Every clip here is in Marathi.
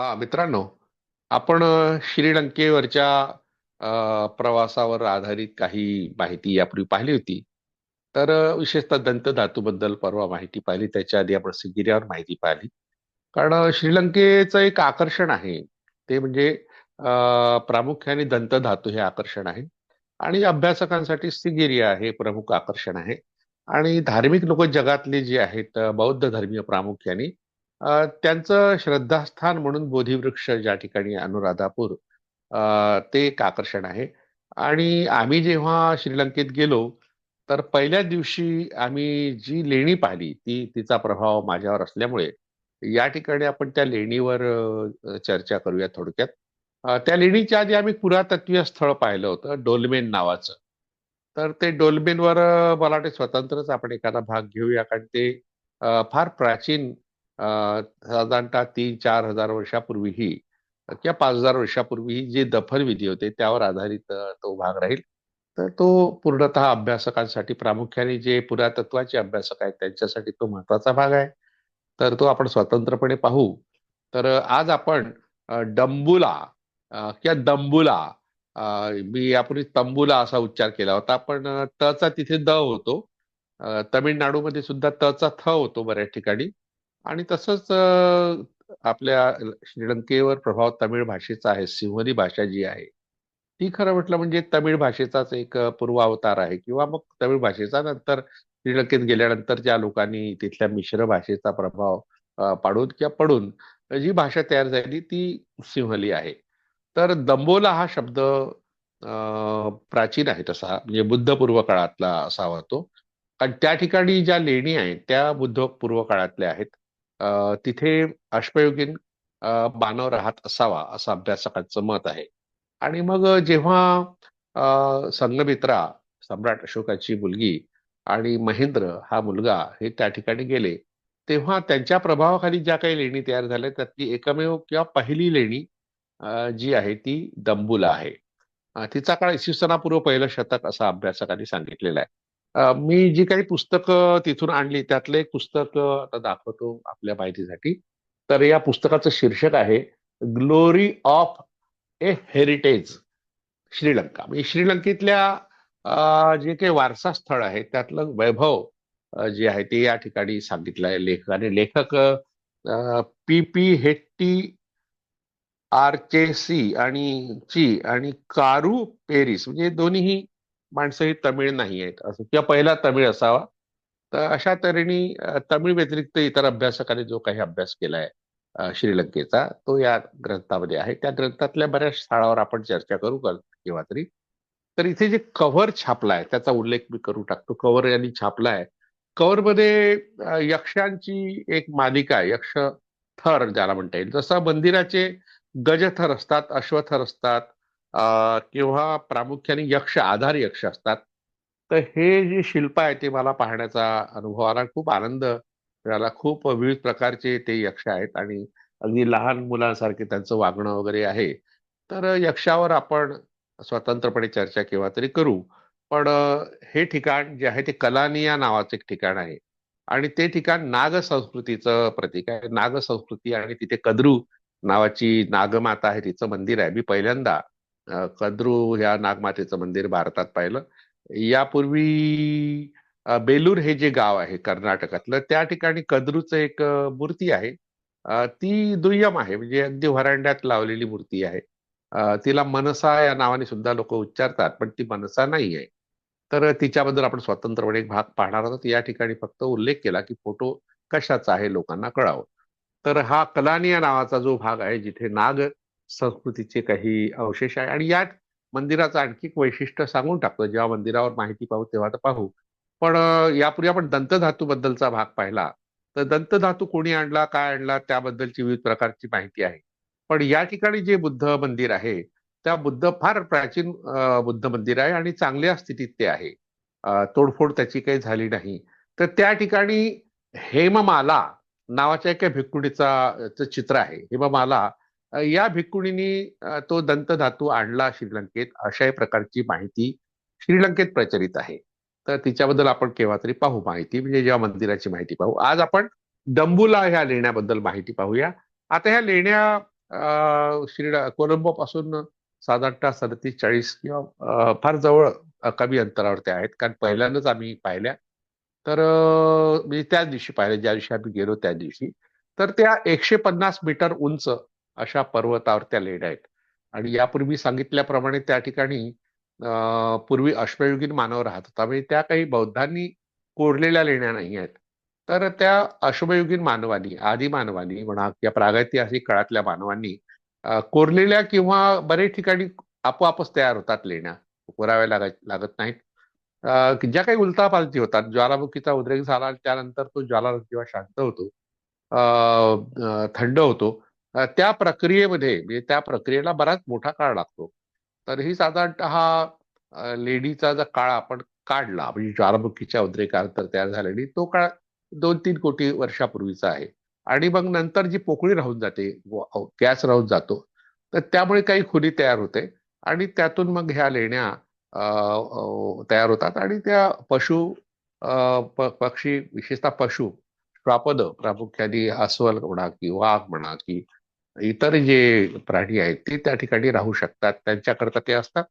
हा मित्रांनो आपण श्रीलंकेवरच्या प्रवासावर आधारित काही माहिती यापूर्वी पाहिली होती. तर विशेषतः दंत धातूबद्दल परवा माहिती पाहिली. त्याच्या आधी आपण सिगिरियावर माहिती पाहिली. कारण श्रीलंकेचं एक आकर्षण आहे. ते म्हणजे प्रामुख्याने दंत धातू हे आकर्षण आहे. आणि अभ्यासकांसाठी सिगिरिया हे प्रमुख आकर्षण आहे. आणि धार्मिक लोक जगातले जे आहेत बौद्ध धर्मीय प्रामुख्याने त्यांचं श्रद्धास्थान म्हणून बोधिवृक्ष ज्या ठिकाणी अनुराधापूर ते एक आकर्षण आहे. आणि आम्ही जेव्हा श्रीलंकेत गेलो तर पहिल्या दिवशी आम्ही जी लेणी पाहिली ती तिचा प्रभाव माझ्यावर असल्यामुळे या ठिकाणी आपण त्या लेणीवर चर्चा करूया थोडक्यात. त्या लेणीच्या आधी आम्ही पुरातत्वीय स्थळ पाहिलं होतं डोलमेन नावाचं. तर ते डोलमेनवर मला वाटते स्वतंत्रच आपण एखादा भाग घेऊया कारण ते फार प्राचीन साधारणतः तीन चार हजार वर्षापूर्वीही किंवा पाच हजार वर्षापूर्वी जे दफनविधी होते त्यावर आधारित तो भाग राहील. तर तो पूर्णतः अभ्यासकांसाठी प्रामुख्याने जे पुरातत्वाचे अभ्यासक आहेत त्यांच्यासाठी तो महत्त्वाचा भाग आहे. तर तो आपण स्वतंत्रपणे पाहू. तर आज आपण डंबुला किंवा दंबुला मी यापूर्वी तंबुला असा उच्चार केला होता पण तचा तिथे द होतो. तमिळनाडूमध्ये सुद्धा तचा थ होतो बऱ्याच ठिकाणी. आणि तसंच आपल्या श्रीलंकेवर प्रभाव तमिळ भाषेचा आहे सिंहली भाषा जी आहे ती खरं म्हटलं म्हणजे तमिळ भाषेचाच एक पूर्वावतार आहे. किंवा मग तमिळ भाषेचा नंतर श्रीलंकेत गेल्यानंतर ज्या लोकांनी तिथल्या मिश्र भाषेचा प्रभाव पाडून किंवा पडून जी भाषा तयार झाली ती सिंहली आहे. तर दंबोला हा शब्द प्राचीन आहे तसा म्हणजे बुद्धपूर्व काळातला असावा तो. कारण त्या ठिकाणी ज्या लेणी आहेत त्या बुद्ध पूर्व काळातल्या आहेत. तिथे अश्मयुगीन बानव मानव राहत असावा असं अभ्यासकांचं मत आहे. आणि मग जेव्हा अ, संघमित्रा सम्राट अशोकाची मुलगी आणि महेंद्र हा मुलगा हे त्या ठिकाणी गेले तेव्हा त्यांच्या प्रभावाखाली ज्या काही लेणी तयार झाल्या त्यातली एकमेव किंवा पहिली लेणी जी आहे ती दंबुला आहे. तिचा काळ इसवी सनापूर्व पहिलं शतक असा अभ्यासकांनी सांगितलेलं आहे. मी जी काही पुस्तकं तिथून आणली त्यातलं एक पुस्तक आता दाखवतो आपल्या माहितीसाठी. तर या पुस्तकाचं शीर्षक आहे glory of a heritage Sri Lanka. म्हणजे श्रीलंकेतल्या जे काही वारसा स्थळ आहे त्यातलं वैभव जे आहे ते या ठिकाणी सांगितलं आहे लेखकाने लेखक पी पी हेट्टी आरचेसी आणि ची आणि कारू पेरिस म्हणजे दोन्हीही माणसं ही तमिळ नाही आहेत. असं किंवा पहिला तमिळ असावा. तर अशा तऱ्हेने तमिळ व्यतिरिक्त इतर अभ्यासकाने जो काही अभ्यास केला आहे श्रीलंकेचा तो या ग्रंथामध्ये आहे. त्या ग्रंथातल्या बऱ्याच स्थळावर आपण चर्चा करू केव्हा तरी? तर इथे जे कव्हर छापलाय त्याचा उल्लेख मी करू टाकतो. कव्हर यांनी छापलाय. कव्हरमध्ये यक्षांची एक मालिका यक्ष थर ज्याला म्हणता येईल. जसं मंदिराचे गजथर असतात अश्वथर असतात किंवा प्रामुख्याने यक्ष आधार यक्ष असतात. तर हे जे शिल्प आहे ते मला पाहण्याचा अनुभव आला. खूप आनंद मिळाला. खूप विविध प्रकारचे ते यक्ष आहेत आणि अगदी लहान मुलांसारखे त्यांचं वागणं वगैरे आहे. तर यक्षावर आपण स्वतंत्रपणे चर्चा केव्हा तरी करू. पण हे ठिकाण जे आहे ते कलानिया नावाचं एक ठिकाण आहे. आणि ते ठिकाण नाग संस्कृतीचं प्रतीक आहे. नाग संस्कृती आणि तिथे कद्रू नावाची नागमाता आहे. तिचं मंदिर आहे. मी पहिल्यांदा कद्रू ह्या नागमातेचं मंदिर भारतात पाहिलं. यापूर्वी बेलूर हे जे गाव आहे कर्नाटकातलं त्या ठिकाणी कद्रूचं एक मूर्ती आहे. ती दुय्यम आहे म्हणजे अगदी व्हरांड्यात लावलेली मूर्ती आहे. तिला मनसा या नावाने सुद्धा लोक उच्चारतात पण ती मनसा नाही आहे. तर तिच्याबद्दल आपण स्वतंत्रपणे एक भाग पाहणार आहोत. या ठिकाणी फक्त उल्लेख केला की फोटो कशाचा आहे लोकांना कळावं. तर हा कलानिया नावाचा जो भाग आहे जिथे नाग संस्कृतीचे काही अवशेष आहे. आणि यात मंदिराचं आणखी एक वैशिष्ट्य सांगून टाकतो. जेव्हा मंदिरावर माहिती पाहू तेव्हा तर पाहू. पण यापूर्वी आपण दंतधातूबद्दलचा भाग पाहिला. तर दंतधातू कोणी आणला काय आणला त्याबद्दलची विविध प्रकारची माहिती आहे. पण या ठिकाणी जे बुद्ध मंदिर आहे त्या बुद्ध फार प्राचीन बुद्ध मंदिर आहे आणि चांगल्या स्थितीत ते आहे. तोडफोड त्याची काही झाली नाही. तर त्या ठिकाणी हेममाला नावाच्या एका भिक्कुडीचा चित्र आहे. हेममाला या भिक्कुणींनी तो तो दंतधातू आणला श्रीलंकेत अशाही प्रकारची माहिती श्रीलंकेत प्रचलित आहे. तर तिच्याबद्दल आपण केव्हा तरी पाहू माहिती म्हणजे जेव्हा मंदिराची माहिती पाहू. आज आपण डंबुला ह्या लेण्याबद्दल माहिती पाहूया. आता ह्या लेण्या श्री कोलंबो पासून साधारणतः सदतीस चाळीस किंवा फार जवळ कमी अंतरावर त्या आहेत. कारण पहिल्यांदाच आम्ही पाहिल्या. तर म्हणजे त्याच दिवशी पाहिल्या. ज्या दिवशी आम्ही गेलो त्या दिवशी. तर त्या एकशे पन्नास मीटर उंच अशा पर्वतावर त्या लेण्या आहेत. आणि यापूर्वी सांगितल्याप्रमाणे त्या ठिकाणी पूर्वी अश्मयुगीन मानव राहत होता. म्हणजे त्या काही बौद्धांनी कोरलेल्या लेण्या नाही आहेत. तर त्या अश्मयुगीन मानवांनी आदी मानवांनी म्हणा या प्रागैतिहासिक काळातल्या मानवांनी कोरलेल्या किंवा बरेच ठिकाणी आपोआपच तयार होतात लेण्या. कोराव्या लागत लागत नाहीत. ज्या काही उलतापालती होतात ज्वालामुखीचा उद्रेक झाला त्यानंतर तो ज्वालामुखी किंवा शांत होतो थंड होतो त्या प्रक्रियेमध्ये म्हणजे त्या प्रक्रियेला बराच मोठा काळ लागतो. तर ही साधारणतः हा लेडीचा जो काळ आपण काढला म्हणजे ज्वारमुखीच्या उद्रेकानंतर तयार झालेली तो काळ दोन तीन कोटी वर्षापूर्वीचा आहे. आणि मग नंतर जी पोकळी राहून जाते गॅस राहून जातो तर त्यामुळे काही खुली तयार होते. आणि त्यातून मग ह्या लेण्या तयार होतात. आणि त्या पशु पक्षी विशेषतः पशु श्वापद प्रामुख्याने अस्वल म्हणा की वाघ म्हणा की इतर जे प्राणी आहेत ते त्या ठिकाणी राहू शकतात. त्यांच्याकरता ते असतात.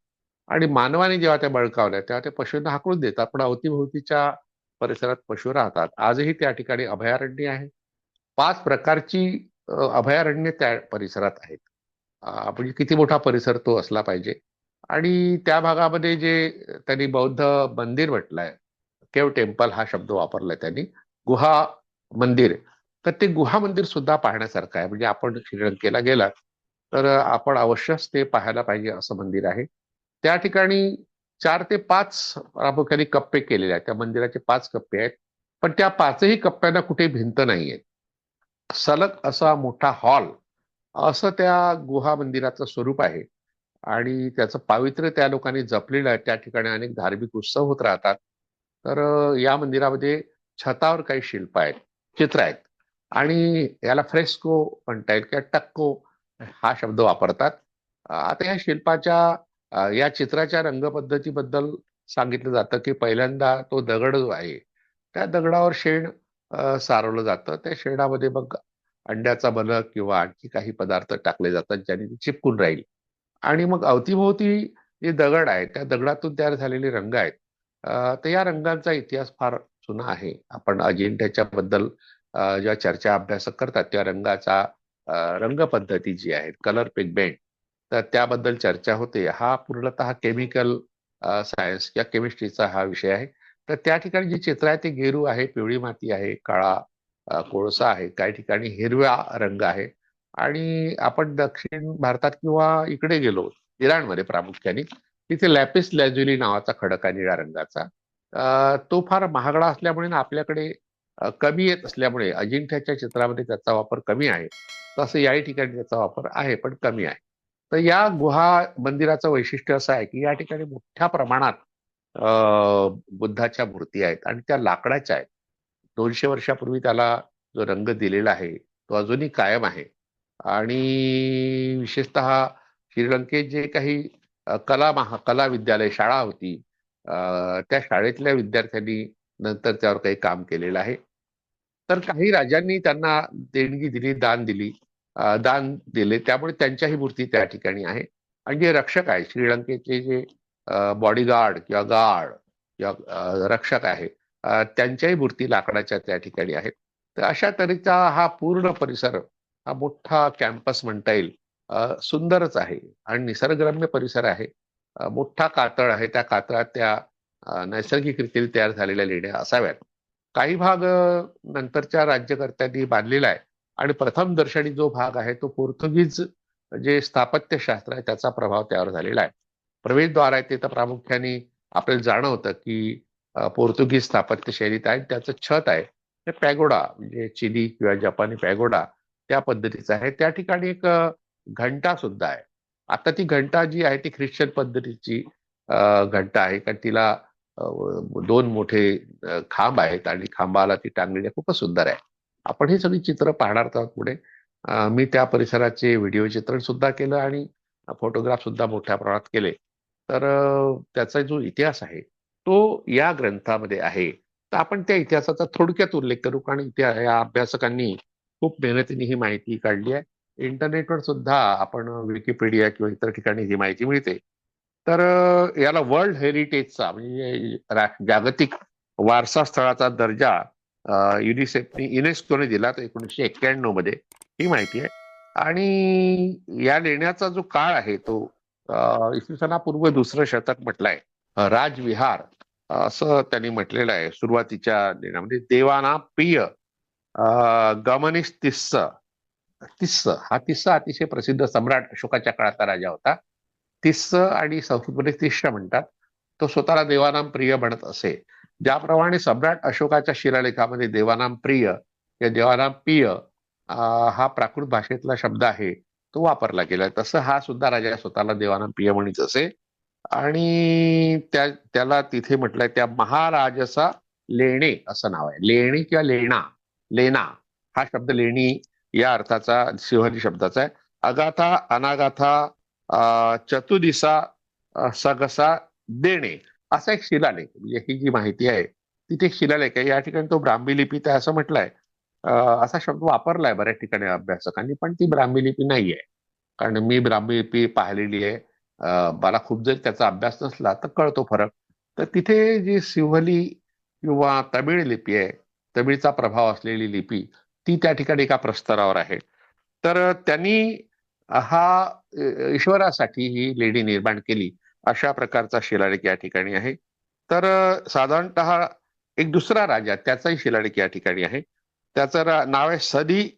आणि मानवाने जेव्हा त्या बळकावल्या तेव्हा ते पशूंना हाकलून देतात. पण अवतीभोवतीच्या परिसरात पशु राहतात. आजही त्या ठिकाणी अभयारण्य आहे. पाच प्रकारची अभयारण्य त्या परिसरात आहेत. म्हणजे किती मोठा परिसर तो असला पाहिजे. आणि त्या भागामध्ये जे त्यांनी बौद्ध मंदिर म्हटलंय केव टेम्पल हा शब्द वापरलाय त्यांनी. गुहा मंदिर. तर ते गुहा मंदिर सुद्धा पाहण्यासारखं आहे. म्हणजे आपण श्रीलंकेला गेलात तर आपण अवश्यच ते पाहायला पाहिजे असं मंदिर आहे. त्या ठिकाणी चार ते पाच प्रामुख्याने कप्पे केलेले आहेत. त्या मंदिराचे पाच कप्पे आहेत. पण त्या पाचही कप्प्यांना कुठे भिंत नाहीये. सलग असा मोठा हॉल असं त्या गुहा मंदिराचं स्वरूप आहे. आणि त्याचं पावित्र्य त्या लोकांनी जपलेलं आहे. त्या ठिकाणी अनेक धार्मिक उत्सव होत राहतात. तर या मंदिरामध्ये छतावर काही शिल्प आहेत चित्र आहेत. आणि याला फ्रेस्को म्हणता येईल किंवा टक्को हा शब्द वापरतात. आता या शिल्पाच्या या चित्राच्या रंगपद्धतीबद्दल सांगितलं जातं की पहिल्यांदा तो दगड जो आहे त्या दगडावर शेण सारवलं जातं. त्या शेणामध्ये मग अंड्याचा बलक किंवा आणखी काही पदार्थ टाकले जातात ज्याने ती चिपकून राहील. आणि मग अवतीभोवती जे दगड आहेत त्या दगडातून तयार झालेले रंग आहेत. तर या रंगांचा इतिहास फार जुना आहे. आपण अजिंठ्याच्या बद्दल ज्या चर्चा अभ्यास करतात त्या रंगाचा रंग पद्धती जी आहे कलर पिगमेंट तर त्याबद्दल चर्चा होते. हा पूर्णतः केमिकल सायन्स या केमिस्ट्रीचा हा विषय आहे. तर त्या ठिकाणी जे चित्र आहे ते गेरू आहे पिवळी माती आहे काळा कोळसा आहे काही ठिकाणी हिरव्या रंग आहे. आणि आपण दक्षिण भारतात किंवा इकडे गेलो इराणमध्ये प्रामुख्याने तिथे लॅपिस लॅज्युली नावाचा खडक आहे निळ्या रंगाचा. तो फार महागडा असल्यामुळे ना आपल्याकडे कमी येत असल्यामुळे अजिंठ्याच्या चित्रामध्ये त्याचा वापर कमी आहे. तसं याही ठिकाणी त्याचा वापर आहे पण कमी आहे. तर या गुहा मंदिराचं वैशिष्ट्य असं आहे की या ठिकाणी मोठ्या प्रमाणात बुद्धाच्या मूर्ती आहेत आणि त्या लाकडाच्या आहेत. दोनशे वर्षापूर्वी त्याला जो रंग दिलेला आहे तो अजूनही कायम आहे. आणि विशेषतः श्रीलंकेत जे काही कला महा कला विद्यालय शाळा होती त्या शाळेतल्या विद्यार्थ्यांनी नंतर त्यावर काही काम केलेलं आहे. तर काही राजांनी त्यांना देणगी दिली दान दिली दान दिले. त्यामुळे त्यांच्याही मूर्ती त्या ठिकाणी आहे. आणि जे रक्षक आहे श्रीलंकेचे जे बॉडीगार्ड किंवा गार्ड किंवा रक्षक आहे त्यांच्याही मूर्ती लाकडाच्या त्या ठिकाणी आहेत. तर अशा तऱ्हेचा हा पूर्ण परिसर हा मोठा कॅम्पस म्हणता येईल सुंदरच आहे आणि निसर्गरम्य परिसर आहे. मोठा कातळ आहे. त्या कातळात त्या नैसर्गिकरित्या तयार झालेल्या लेण्या असाव्यात. काही भाग नंतरच्या राज्यकर्त्यांनी बांधलेला आहे. आणि प्रथम दर्शनी जो भाग आहे तो पोर्तुगीज जे स्थापत्यशास्त्र आहे त्याचा प्रभाव त्यावर झालेला आहे. प्रवेशद्वार आहे ते तर प्रामुख्याने आपल्याला जाणवतं की पोर्तुगीज स्थापत्य शैलीत आहे. त्याचं छत आहे ते पॅगोडा म्हणजे चिनी किंवा जपानी पॅगोडा त्या पद्धतीचं आहे. त्या ठिकाणी एक घंटा सुद्धा आहे. आता ती घंटा जी आहे ती ख्रिश्चन पद्धतीची घंटा आहे. कारण तिला दोन मोठे खांब आहेत आणि खांबाला ती टांगलेली आहे. खूपच सुंदर आहे. आपण ही सगळी चित्र पाहणार आहोत पुढे. मी त्या परिसराचे व्हिडिओ चित्रण सुद्धा केलं आणि फोटोग्राफ सुद्धा मोठ्या प्रमाणात केले. तर त्याचा जो इतिहास आहे तो या ग्रंथामध्ये आहे. तर आपण त्या इतिहासाचा थोडक्यात उल्लेख करू कारण इतिहास या अभ्यासकांनी खूप मेहनतीने ही माहिती काढली आहे. इंटरनेटवर सुद्धा आपण विकिपीडिया किंवा इतर ठिकाणी ही माहिती मिळते. तर याला वर्ल्ड हेरिटेजचा म्हणजे जागतिक वारसा स्थळाचा दर्जा युनिसेफने युनेस्कोने दिला तर एकोणीसशे एक्क्याण्णवमध्ये. ही माहिती आहे. आणि या लेण्याचा जो काळ आहे तो इसवी सनापूर्व दुसरं शतक म्हटलंय. राजविहार असं त्यांनी म्हटलेलं आहे सुरुवातीच्या लेण्यामध्ये. देवाना प्रिय गमनिस तिस्स. तिस्स हा तिस्सा अतिशय प्रसिद्ध सम्राट अशोकाच्या काळाचा राजा होता. तिस्स आणि संस्कृतमध्ये तिष्ठ म्हणतात. तो स्वतःला देवानाम प्रिय म्हणत असे. ज्याप्रमाणे सम्राट अशोकाच्या शिलालेखामध्ये देवानाम प्रिय या देवानाम प्रिय हा प्राकृत भाषेतला शब्द आहे तो वापरला गेला. तसं हा सुद्धा राजा स्वतःला देवानाम प्रिय म्हणत असे. आणि त्या त्याला तिथे म्हटलंय त्या महाराजसा लेणे असं नाव आहे. लेणी किंवा लेणा लेना हा शब्द लेणी या अर्थाचा सिंहली शब्दाचा आहे. अगाथा अनागाथा चतुदिसा सगसा देणे. असा एक शिलालेख म्हणजे ही जी माहिती आहे तिथे एक शिलालेख आहे. या ठिकाणी तो ब्राह्मी लिपीत आहे असं म्हटलंय. असा शब्द वापरलाय बऱ्याच ठिकाणी अभ्यासकांनी पण ती ब्राह्मी लिपी नाही आहे कारण मी ब्राह्मी लिपी पाहिलेली आहे. मला खूप जरी त्याचा अभ्यास नसला तर कळतो फरक. तर तिथे जी सिंहली किंवा तमिळ लिपी आहे तमिळचा प्रभाव असलेली लिपी ती त्या ठिकाणी एका प्रस्तरावर आहे. तर त्यांनी हा ईश्वरासाठी ही लेडी निर्माण केली अशा प्रकारचा शिलालेख या ठिकाणी आहे. तर साधारणत साधारणतः एक दुसरा राजा त्याचाही शिलालेख या ठिकाणी आहे. त्याचं नाव आहे सदी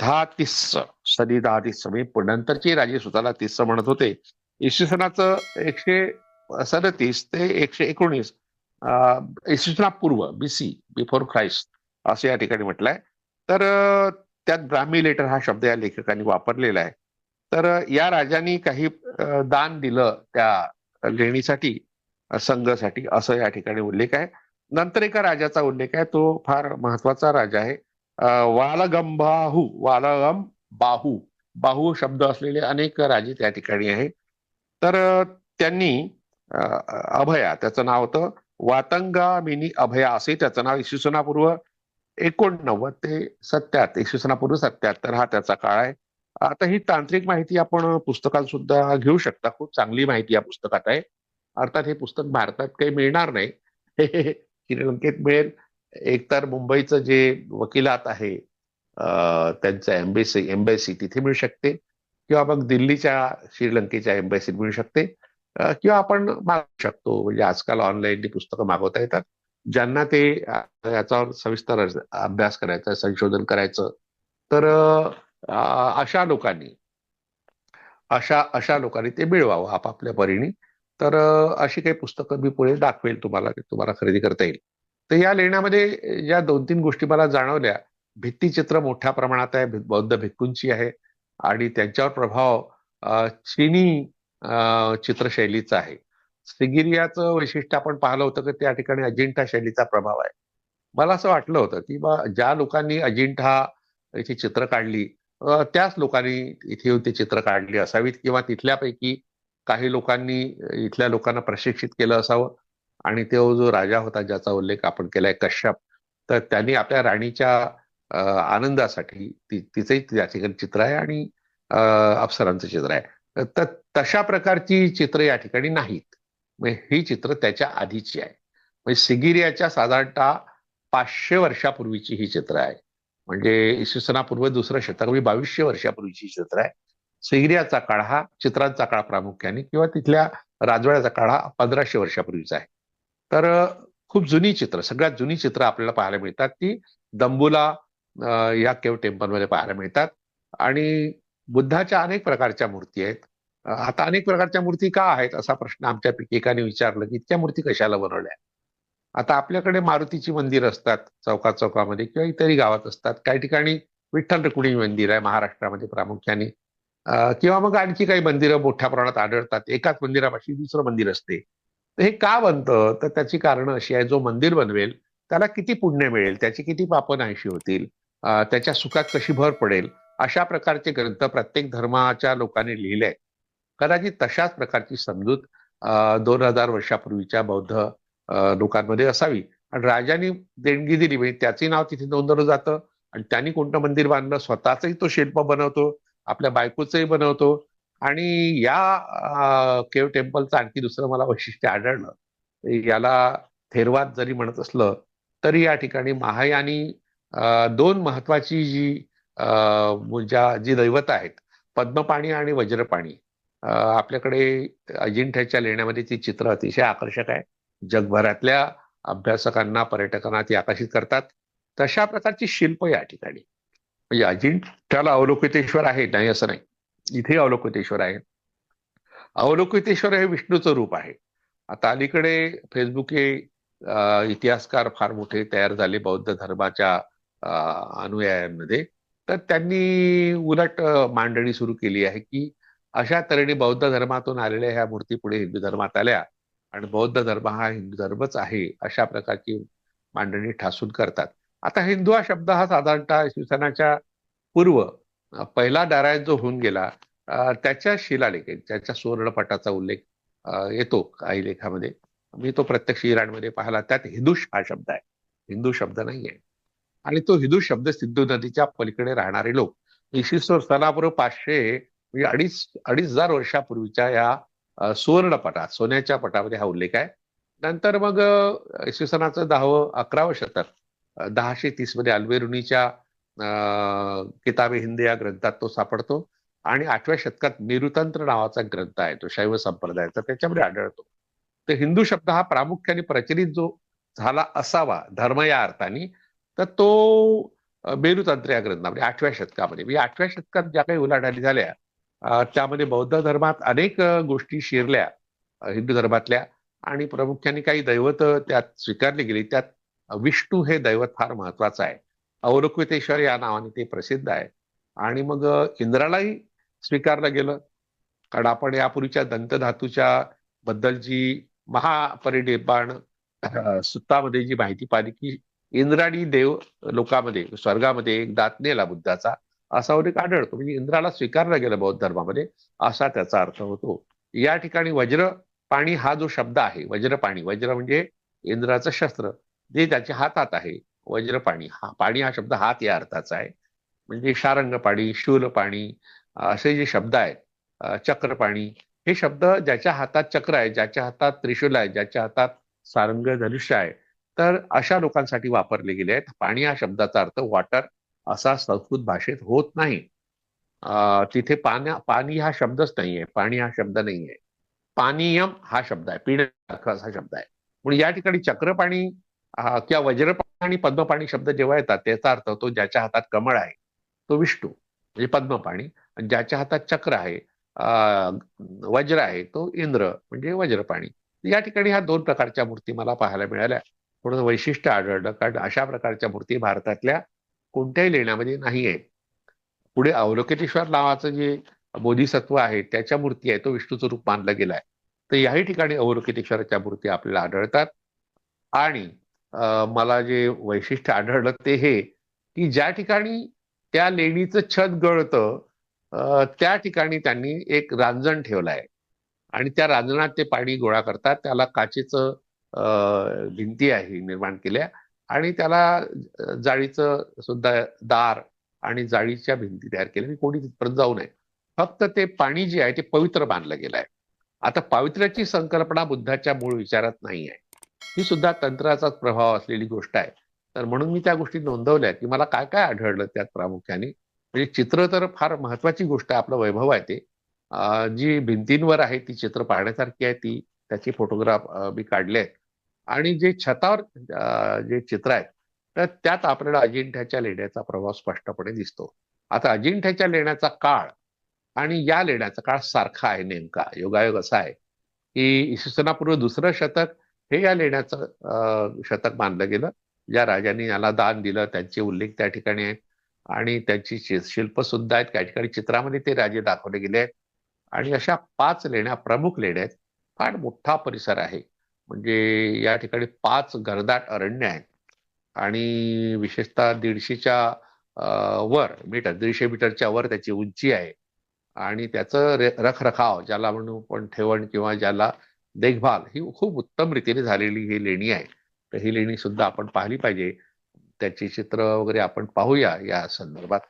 दहा तिस्स सदी दहा तिस्स म्हणजे नंतरचे राजे स्वतःला तिस्स म्हणत होते. इसवी सणाचं एकशे सदतीस ते एकशे एकोणीस अ, इसवी बी बीसी बिफोर ख्राइस्ट असं या ठिकाणी म्हटलंय. तर त्यात ब्राह्मी लेटर हा शब्द या लेखकांनी वापरलेला आहे. तर या राजांनी काही दान दिलं त्या लेणीसाठी संघसाठी संघासाठी असं या ठिकाणी उल्लेख आहे. नंतर एका राजाचा उल्लेख आहे तो फार महत्त्वाचा राजा आहे. वालगंबाहू वालगम बाहू बाहू शब्द असलेले अनेक राजे त्या ठिकाणी आहे तर त्यांनी अभया त्याचं नाव होतं वातंगा मिनी अभया असे त्याचं नाव इसवी सनापूर्व एकोणनव्वद ते सत्याहत्तर इसवी सनापूर्व सत्याहत्तर हा त्याचा काळ आहे. आता ही तांत्रिक माहिती आपण पुस्तकात सुद्धा घेऊ शकता. खूप चांगली माहिती या पुस्तकात आहे. अर्थात हे पुस्तक भारतात काही मिळणार नाही. हे श्रीलंकेत मिळेल. एकतर मुंबईचं जे वकिलात आहे त्यांचं एम्बेसी एम्बेसी तिथे मिळू शकते. किंवा मग दिल्लीच्या श्रीलंकेच्या एम्बेसीत मिळू शकते. किंवा आपण मागू शकतो. म्हणजे आजकाल ऑनलाईन पुस्तकं मागवता येतात. ज्यांना ते अं, याच्यावर सविस्तर अभ्यास करायचा संशोधन करायचं. तर अशा लोकांनी अशा अशा लोकांनी ते मिळवावं आपापल्या परीने. तर अशी काही पुस्तकं मी पुढे दाखवेल तुम्हाला तुम्हाला खरेदी करता येईल. तर या लेण्यामध्ये ज्या दोन तीन गोष्टी मला जाणवल्या. भित्तिचित्र मोठ्या प्रमाणात आहे बौद्ध भिक्कूंची आहे आणि त्यांच्यावर प्रभाव चिनी चित्रशैलीचा आहे. सिगिरियाचं वैशिष्ट्य आपण पाहिलं होतं की त्या ठिकाणी अजिंठा शैलीचा प्रभाव आहे. मला असं वाटलं होतं की बा ज्या लोकांनी अजिंठा याची चित्र काढली त्याच लोकांनी इथे येऊन ते चित्र काढली असावीत किंवा तिथल्यापैकी काही लोकांनी इथल्या लोकांना प्रशिक्षित केलं असावं. आणि तो जो राजा होता ज्याचा उल्लेख आपण केलाय कश्यप तर त्यांनी आपल्या राणीच्या आनंदासाठी ती तिचंही त्या ठिकाणी चित्र आहे आणि अप्सरांचं चित्र आहे. तर तशा प्रकारची चित्र या ठिकाणी नाहीत. म्हणजे ही चित्र त्याच्या आधीची आहे म्हणजे सिगिरियाच्या साधारणतः पाचशे वर्षापूर्वीची ही चित्र आहे म्हणजे इसवी सनापूर्व दुसरं शतक म्हणजे बावीसशे वर्षापूर्वीची क्षेत्र चित्र आहे. सिगिरियाचा काळ हा चित्रांचा काळ प्रामुख्याने किंवा तिथल्या राजवाड्याचा काळ हा पंधराशे वर्षापूर्वीचा आहे. तर खूप जुनी चित्र सगळ्यात जुनी चित्र आपल्याला पाहायला मिळतात ती दंबुला या केव टेम्पलमध्ये पाहायला मिळतात. आणि बुद्धाच्या अनेक प्रकारच्या मूर्ती आहेत. आता अनेक प्रकारच्या मूर्ती का आहेत असा प्रश्न आमच्यापैकी एकाने विचारलं की इतक्या मूर्ती कशाला बनवल्या? आता आपल्याकडे मारुतीची मंदिर असतात चौकात चौकामध्ये किंवा इतरही गावात असतात. काही ठिकाणी विठ्ठल रुक्मिणी मंदिर आहे महाराष्ट्रामध्ये प्रामुख्याने. किंवा मग आणखी काही मंदिरं मोठ्या प्रमाणात आढळतात. एकाच मंदिरापाशी दुसरं मंदिर असते. तर हे का बनतं? तर त्याची कारणं अशी आहे जो मंदिर बनवेल त्याला किती पुण्य मिळेल त्याची किती पापन अंशी होतील त्याच्या सुखात कशी भर पडेल अशा प्रकारचे ग्रंथ प्रत्येक धर्माच्या लोकांनी लिहिले आहेत. कदाचित तशाच प्रकारची समजूत दोन हजार वर्षापूर्वीच्या बौद्ध लोकांमध्ये असावी. आणि राजांनी देणगी दिली. म्हणजे त्याचे नाव तिथे नोंदवलं जातं. आणि त्यांनी कोणतं मंदिर बांधलं? स्वतःचंही तो शिल्प बनवतो. आपल्या बायकोचंही बनवतो. आणि या केव टेम्पलचं आणखी दुसरं मला वैशिष्ट्य आढळलं. याला थेरवाद जरी म्हणत असलं तरी या ठिकाणी महायानी दोन महत्वाची जी ज्या जी दैवत आहेत पद्मपाणी आणि वज्रपाणी आपल्याकडे अजिंठ्याच्या लेण्यामध्ये ती चित्र अतिशय आकर्षक आहे. जगभरातल्या अभ्यासकांना पर्यटकांना ती आकर्षित करतात. तशा प्रकारची शिल्प या ठिकाणी. म्हणजे अजिंठ्याला अवलोकितेश्वर आहे? नाही असं नाही. इथे अवलोकितेश्वर आहे. अवलोकितेश्वर हे विष्णूचं रूप आहे. आता अलीकडे फेसबुक हे इतिहासकार फार मोठे तयार झाले बौद्ध धर्माच्या अनुयायांमध्ये. तर त्यांनी उलट मांडणी सुरू केली आहे की अशा तऱ्हेने बौद्ध धर्मातून आलेल्या ह्या मूर्ती पुढे हिंदू धर्मात आल्या. आणि बौद्ध धर्म हा हिंदू धर्मच आहे अशा प्रकारची मांडणी ठासून करतात. आता हिंदू हा शब्द हा साधारणतः इसवी पूर्व पहिला डारायन जो होऊन गेला त्याच्या शिलालेख त्याच्या सुवर्णपटाचा उल्लेख येतो काही लेखामध्ये. मी तो प्रत्यक्ष इराणमध्ये पाहिला. त्यात हिंदुश हा शब्द आहे. हिंदू शब्द नाही आहे. आणि तो हिंदू शब्द सिंधू नदीच्या पलीकडे राहणारे लोक. इसवी सनापूर्व पाचशे म्हणजे अडीच अडीच हजार वर्षापूर्वीच्या या सुवर्णपटात सोन्याच्या पटामध्ये हा उल्लेख आहे. नंतर मग इसवी सनाचं दहावं अकरावं शतक दहाशे तीसमध्ये अल्बेरुनीच्या किताबे हिंदी या ग्रंथात तो सापडतो. आणि आठव्या शतकात मेरुतंत्र नावाचा ग्रंथ आहे तो शैव संप्रदायाचा त्याच्यामध्ये आढळतो. तर हिंदू शब्द हा प्रामुख्याने प्रचलित जो झाला असावा धर्म या अर्थाने तर तो मेरुतंत्र या ग्रंथामध्ये आठव्या शतकामध्ये. म्हणजे आठव्या शतकात ज्या काही उलाढाली झाल्या त्यामध्ये बौद्ध धर्मात अनेक गोष्टी शिरल्या हिंदू धर्मातल्या आणि प्रामुख्याने काही दैवत त्यात स्वीकारली गेली. त्यात विष्णू हे दैवत फार महत्वाचं आहे. अवलोकितेश्वर या नावाने ते प्रसिद्ध आहे. आणि मग इंद्रालाही स्वीकारलं गेलं. कारण आपण यापूर्वीच्या दंतधातूच्या बद्दलची महापरिनिर्वाण सुत्तामध्ये जी माहिती पाहिली की इंद्राणी देव लोकामध्ये स्वर्गामध्ये एक दात नेला बुद्धाचा. असा उल्लेख आढळतो. म्हणजे इंद्राला स्वीकारलं गेलं बौद्ध धर्मामध्ये असा त्याचा अर्थ होतो. या ठिकाणी वज्र पाणी हा जो शब्द आहे वज्रपाणी वज्र म्हणजे इंद्राचं शस्त्र जे त्याच्या हातात आहे वज्रपाणी हा पाणी हा शब्द हात या अर्थाचा आहे. म्हणजे शारंग पाणी शूल पाणी असे जे शब्द आहेत चक्र पाणी हे शब्द ज्याच्या हातात चक्र आहे ज्याच्या हातात त्रिशूल आहे ज्याच्या हातात सारंग धनुष्य आहे तर अशा लोकांसाठी वापरले गेले आहेत. पाणी हा शब्दाचा अर्थ वॉटर असा संस्कृत भाषेत होत नाही. तिथे पाण्या पाणी हा शब्दच नाहीये. पाणी हा शब्द नाहीये. पानीयम हा शब्द आहे. पिण्यासारखा असा शब्द आहे. म्हणून या ठिकाणी चक्रपाणी किंवा वज्रपाणी आणि पद्मपाणी शब्द जेव्हा येतात त्याचा अर्थ होतो ज्याच्या हातात कमळ आहे तो विष्णू म्हणजे पद्मपाणी. आणि ज्याच्या हातात चक्र आहे वज्र आहे तो इंद्र म्हणजे वज्रपाणी. या ठिकाणी ह्या दोन प्रकारच्या मूर्ती मला पाहायला मिळाल्या. थोडं वैशिष्ट्य आढळलं. कारण अशा प्रकारच्या मूर्ती भारतातल्या कोणत्याही लेण्यामध्ये नाही आहे. पुढे अवलोकेतेश्वर नावाचं जे बोधिसत्व आहे त्याच्या मूर्ती आहे तो विष्णूचं रूप मानलं गेलाय आहे. तर याही ठिकाणी अवलोकितेश्वराच्या मूर्ती आपल्याला आढळतात. आणि मला जे वैशिष्ट्य आढळलं ते हे की ज्या ठिकाणी त्या लेणीचं छत गळतं त्या ठिकाणी त्यांनी एक रांजण ठेवलं आहे. आणि त्या रांजणात ते पाणी गोळा करतात. त्याला काचेचं भिंती आहे निर्माण केल्या. आणि त्याला जाळीचं सुद्धा दार आणि जाळीच्या भिंती तयार केल्या. कोणी तिथपर्यंत जाऊ नये. फक्त ते पाणी जे आहे ते पवित्र मानलं गेलं आहे. आता पावित्र्याची संकल्पना बुद्धाच्या मूळ विचारात नाही आहे. ही सुद्धा तंत्राचाच प्रभाव असलेली गोष्ट आहे. तर म्हणून मी त्या गोष्टी नोंदवल्या की मला काय काय आढळलं त्यात प्रामुख्याने? म्हणजे चित्र तर फार महत्वाची गोष्ट आहे आपलं वैभव आहे ते. जी भिंतींवर आहे ती चित्र पाहण्यासारखी आहे ती. त्याची फोटोग्राफ मी काढले आहेत. आणि जे छतावर जे चित्र आहेत तर त्यात आपल्याला अजिंठ्याच्या लेण्याचा प्रभाव स्पष्टपणे दिसतो. आता अजिंठ्याच्या लेण्याचा काळ आणि या लेण्याचा काळ सारखा आहे नेमका. योगायोग असा आहे की इसवी दुसरं शतक हे या लेण्याचं शतक मानलं गेलं. ज्या राजांनी याला दान दिलं त्यांचे उल्लेख त्या ठिकाणी आहेत. आणि त्यांची शिल्प सुद्धा आहेत. त्या ठिकाणी चित्रामध्ये ते राजे दाखवले गेले आहेत. आणि अशा पाच लेण्या प्रमुख लेण्या आहेत. फार मोठा परिसर आहे. म्हणजे या ठिकाणी पाच घरदाट अरण्य आहेत. आणि विशेषतः दीडशेच्या वर मीटर दीडशे मीटरच्या वर त्याची उंची आहे. आणि त्याचं रखरखाव ज्याला म्हणू पण ठेवण किंवा ज्याला देखभाल ही खूप उत्तम रीतीने झालेली ही लेणी आहे. तर ही लेणी सुद्धा आपण पाहिली पाहिजे. त्याची चित्र वगैरे आपण पाहूया या संदर्भात.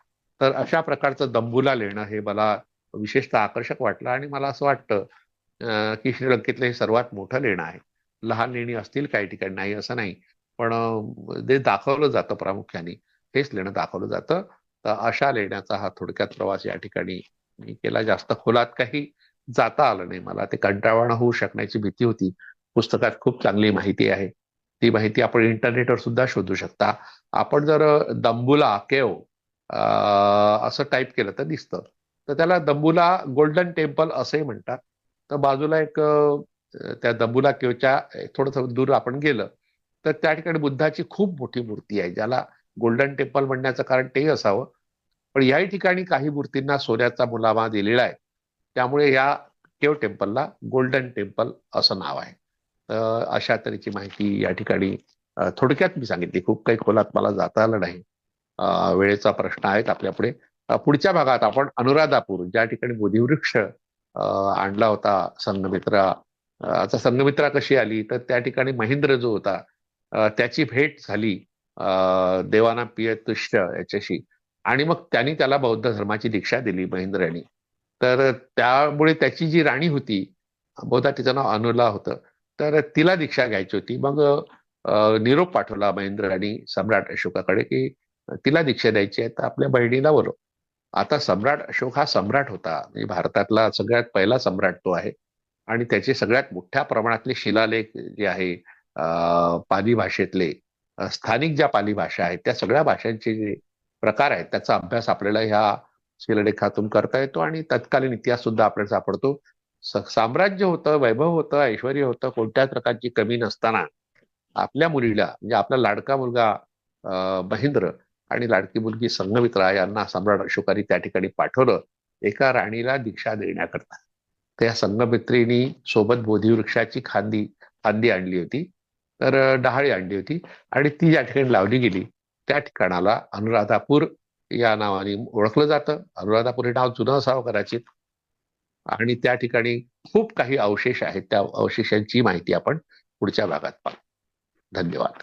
तर अशा प्रकारचं दंबुला लेणं हे मला विशेषतः आकर्षक वाटलं आणि मला असं वाटतं की श्रीलंकेतलं हे सर्वात मोठं लेणं आहे. लहान लेणी असतील काही ठिकाणी. नाही असं नाही. पण ते दाखवलं जातं प्रामुख्याने हेच लेणं दाखवलं जातं. तर अशा लेण्याचा हा थोडक्यात प्रवास या ठिकाणी मी केला. जास्त खोलात काही जाता आलं नाही मला. ते कंटाळवाणं होऊ शकण्याची भीती होती. पुस्तकात खूप चांगली माहिती आहे. ती माहिती आपण इंटरनेटवर सुद्धा शोधू शकता. आपण जर दंबुला केव असं टाईप केलं तर दिसतं. तर त्याला दंबुला गोल्डन टेम्पल असंही म्हणतात. तर बाजूला एक त्या दंबुला केवच्या थोडंसं दूर आपण गेलं तर त्या ठिकाणी बुद्धाची खूप मोठी मूर्ती आहे ज्याला गोल्डन टेम्पल म्हणण्याचं कारण तेही असावं. पण याही ठिकाणी काही मूर्तींना सोन्याचा मुलामा दिलेला आहे. त्यामुळे या केव टेम्पलला गोल्डन टेम्पल असं नाव आहे. तर अशा तऱ्हेची माहिती या ठिकाणी थोडक्यात मी सांगितली. खूप काही खोलात मला जाता आलं नाही. वेळेचा प्रश्न आहेत आपल्यापुढे पुढच्या भागात आपण अनुराधापूर ज्या ठिकाणी बोधिवृक्ष आणला होता संघमित्रा आता संघमित्रा कशी आली तर त्या ठिकाणी महेंद्र जो होता त्याची भेट झाली अं, देवाना पियतुष्य याच्याशी. आणि मग त्यांनी त्याला बौद्ध धर्माची दीक्षा दिली महेंद्र यांनी. तर त्यामुळे त्याची जी राणी होती बहुधा तिचं नाव अनुला होतं. तर तिला दीक्षा घ्यायची होती. मग निरोप पाठवला महेंद्र आणि सम्राट अशोकाकडे की तिला दीक्षा द्यायची आहे तर आपल्या बहिणीला बोलव. आता सम्राट अशोक हा सम्राट होता. म्हणजे भारतातला सगळ्यात पहिला सम्राट तो आहे. आणि त्याचे सगळ्यात मोठ्या प्रमाणातले शिलालेख जे आहे पाली भाषेतले स्थानिक ज्या पाली भाषा आहेत त्या सगळ्या भाषांचे जे प्रकार आहेत त्याचा अभ्यास आपल्याला ह्या शिलालेखातून करता येतो आणि तत्कालीन इतिहास सुद्धा आपल्याला सापडतो. साम्राज्य होतं वैभव होतं ऐश्वर होतं कोणत्याच प्रकारची कमी नसताना आपल्या मुलीला म्हणजे आपला लाडका मुलगा महेंद्र आणि लाडकी मुलगी संघमित्रा यांना सम्राट अशोकाने त्या ठिकाणी पाठवलं एका राणीला दीक्षा देण्याकरता. त्या संघमित्रीनी सोबत बोधिवृक्षाची खांदी फांदी आणली होती. तर डहाळी आणली होती आणि ती ज्या ठिकाणी लावली गेली. त्या ठिकाणाला अनुराधापूर या नावाने ओळखलं जातं. अनुराधापूर हे नाव जुनं असावं कदाचित. आणि त्या ठिकाणी खूप काही अवशेष आहेत. त्या अवशेषांची माहिती आपण पुढच्या भागात पाहू. धन्यवाद.